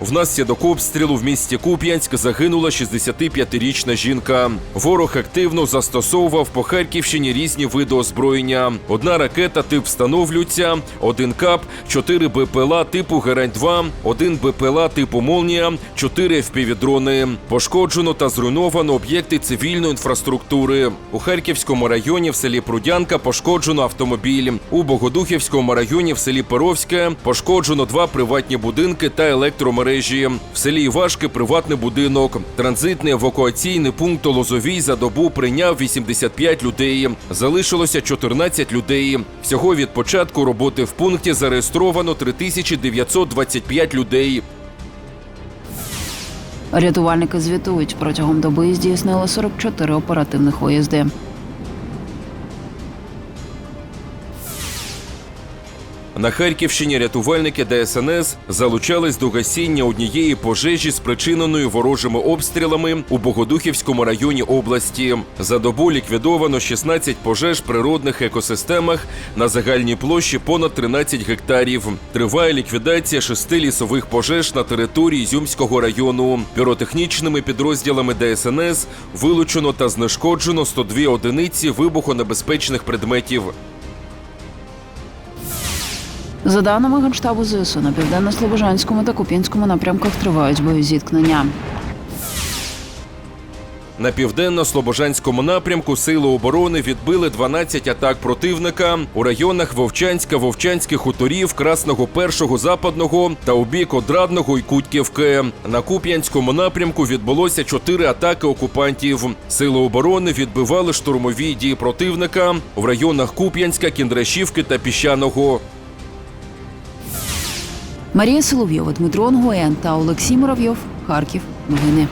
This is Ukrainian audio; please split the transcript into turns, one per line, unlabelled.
Внаслідок обстрілу в місті Куп'янськ загинула 65-річна жінка. Ворог активно застосовував по Харківщині різні види озброєння. Одна ракета тип встановлюється, один кап, чотири БПЛА типу Герань-2, один БПЛА типу Молнія, чотири впівдрони. Пошкоджено та зруйновано об'єкти цивільної інфраструктури. У Харківському районі в селі Прудянка пошкоджено автомобіль. У Богодухівському районі в селі Перовське пошкоджено два приватні будинки та електромережі. В селі Івашки приватний будинок. Транзитний евакуаційний пункт у Лозовій за добу прийняв 85 людей. Залишилося 14 людей. Всього від початку роботи в пункті зареєстровано 3925 людей.
Рятувальники звітують, протягом доби здійснили 44 оперативних виїзди.
На Харківщині рятувальники ДСНС залучались до гасіння однієї пожежі, спричиненої ворожими обстрілами у Богодухівському районі області. За добу ліквідовано 16 пожеж природних екосистемах на загальній площі понад 13 гектарів. Триває ліквідація шести лісових пожеж на території Зюмського району. Піротехнічними підрозділами ДСНС вилучено та знешкоджено 102 одиниці вибухонебезпечних предметів.
За даними Генштабу ЗСУ, на південно-слобожанському та Куп'янському напрямках тривають боєзіткнення.
На південно-слобожанському напрямку сили оборони відбили 12 атак противника у районах Вовчанська, Вовчанських хуторів, Красного Першого, Западного та у бік Одрадного і Кутьківки. На Куп'янському напрямку відбулося 4 атаки окупантів. Сили оборони відбивали штурмові дії противника в районах Куп'янська, Кіндрашівки та Піщаного.
Марія Соловйова, Дмитро Онгоєн та Олексій Муравйов. Харків. Новини.